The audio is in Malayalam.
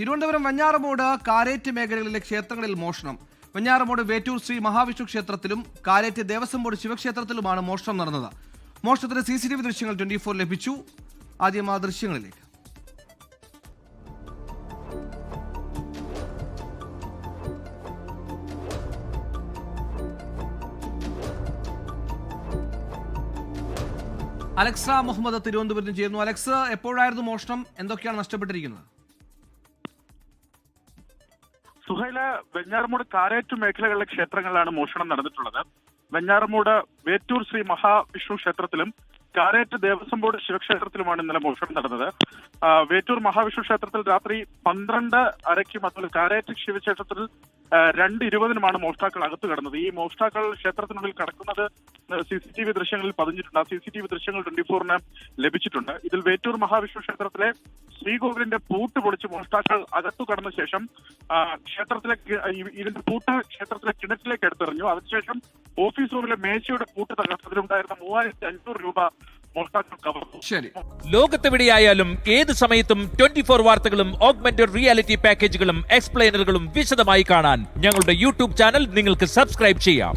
തിരുവനന്തപുരം വഞ്ഞാറമോട് കാരേറ്റ് മേഖലകളിലെ ക്ഷേത്രങ്ങളിൽ മോഷണം. വെഞ്ഞാറമൂട് വേറ്റൂർ ശ്രീ മഹാവിഷ്ണു ക്ഷേത്രത്തിലും കാരേറ്റ് ദേവസ്വം ബോർഡ് ശിവക്ഷേത്രത്തിലുമാണ് മോഷണം നടന്നത്. മോഷണത്തിന് സി സി ടി വി ദൃശ്യങ്ങൾ ട്വന്റി ഫോർ ലഭിച്ചു. ആദ്യം ആ ദൃശ്യങ്ങളിലേക്ക്. അലക്സ മുഹമ്മദ് തിരുവനന്തപുരത്ത് ചെയ്യുന്നു അലക്സ് എപ്പോഴായിരുന്നു മോഷണം? എന്തൊക്കെയാണ് നഷ്ടപ്പെട്ടിരിക്കുന്നത്? സുഹൈല വെഞ്ഞാറമൂട് കാരേറ്റു മേഖലകളിലെ ക്ഷേത്രങ്ങളിലാണ് മോഷണം നടന്നിട്ടുള്ളത്. വെഞ്ഞാറമൂട് വേറ്റൂർ ശ്രീ മഹാവിഷ്ണു ക്ഷേത്രത്തിലും കാരേറ്റ് ദേവസ്വം ബോർഡ് ശിവക്ഷേത്രത്തിലുമാണ് ഇന്നലെ മോഷണം നടന്നത്. വേറ്റൂർ മഹാവിഷ്ണു ക്ഷേത്രത്തിൽ രാത്രി പന്ത്രണ്ട് അരയ്ക്കും അതുപോലെ കാരേറ്റ് ശിവക്ഷേത്രത്തിൽ രണ്ട് ഇരുപതിനുമാണ് മോഷ്ടാക്കൾ അകത്ത് കടന്നത്. ഈ മോഷ്ടാക്കൾ ക്ഷേത്രത്തിനുള്ളിൽ കടക്കുന്നത് സി സി ടി വി ദൃശ്യങ്ങളിൽ പതിഞ്ഞിട്ടുണ്ട്. ആ സി സി ടി വി ദൃശ്യങ്ങൾ ട്വന്റി ഫോറിന് ലഭിച്ചിട്ടുണ്ട്. ഇതിൽ വേറ്റൂർ മഹാവിഷ്ണു ക്ഷേത്രത്തിലെ ശ്രീകോവിലിന്റെ പൂട്ട് പൊളിച്ച് മോഷ്ടാക്കൾ അകത്തു കടന്ന ശേഷം ക്ഷേത്രത്തിലെ ഇതിന്റെ പൂട്ട് ക്ഷേത്രത്തിലെ കിണറ്റിലേക്ക് എടുത്തെറിഞ്ഞു. അതിനുശേഷം ഓഫീസ് റൂമിലെ മേശയുടെ പൂട്ട് തകർത്തതിലുണ്ടായിരുന്ന മൂവായിരത്തി അഞ്ഞൂറ് രൂപ ശരി. ലോകത്തെവിടെയായാലും ഏത് സമയത്തും ട്വന്റി ഫോർ വാർത്തകളും ഓഗ്മെന്റഡ് റിയാലിറ്റി പാക്കേജുകളും എക്സ്പ്ലെയിനറുകളും വിശദമായി കാണാൻ ഞങ്ങളുടെ യൂട്യൂബ് ചാനൽ നിങ്ങൾക്ക് സബ്സ്ക്രൈബ് ചെയ്യാം.